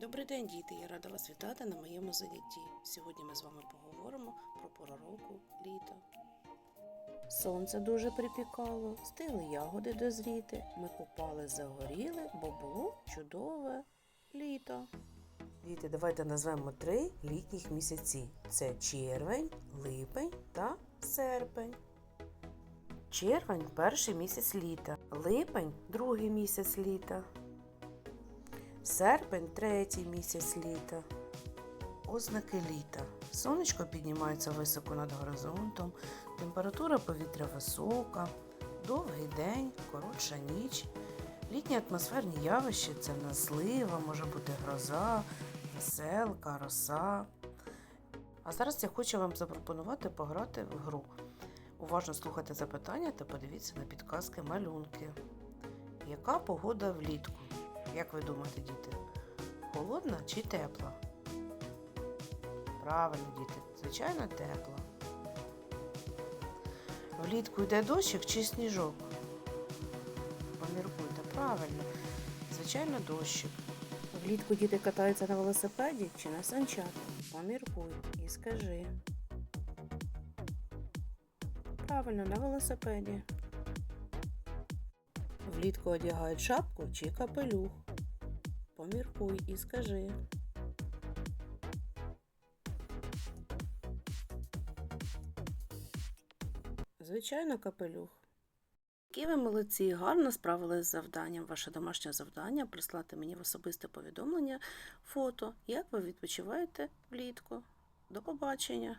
Добрий день, діти! Я рада вас вітати на моєму занятті. Сьогодні ми з вами поговоримо про пору року літо. Сонце дуже припікало, стигли ягоди дозріти. Ми купали, загоріли, бо було чудове літо. Діти, давайте назвемо три літніх місяці: це червень, липень та серпень. Червень перший місяць літа, липень другий місяць літа. Серпень третій місяць літа. Ознаки літа. Сонечко піднімається високо над горизонтом, температура повітря висока, довгий день, коротша ніч. Літні атмосферні явища це в може бути гроза, веселка, роса. А зараз я хочу вам запропонувати пограти в гру. Уважно слухайте запитання та подивіться на підказки малюнки. Яка погода влітку? Як ви думаєте, діти? Холодна чи тепла? Правильно, діти, звичайно, тепла. Влітку йде дощик чи сніжок? Поміркуйте, правильно. Звичайно, дощик. Влітку діти катаються на велосипеді чи на санчатах? Поміркуй і скажи. Правильно, на велосипеді. Влітку одягають шапку чи капелюх. Поміркуй і скажи. Звичайно, капелюх. Які ви молодці, гарно справились з завданням. Ваше домашнє завдання прислати мені в особисте повідомлення фото, як ви відпочиваєте влітку. До побачення!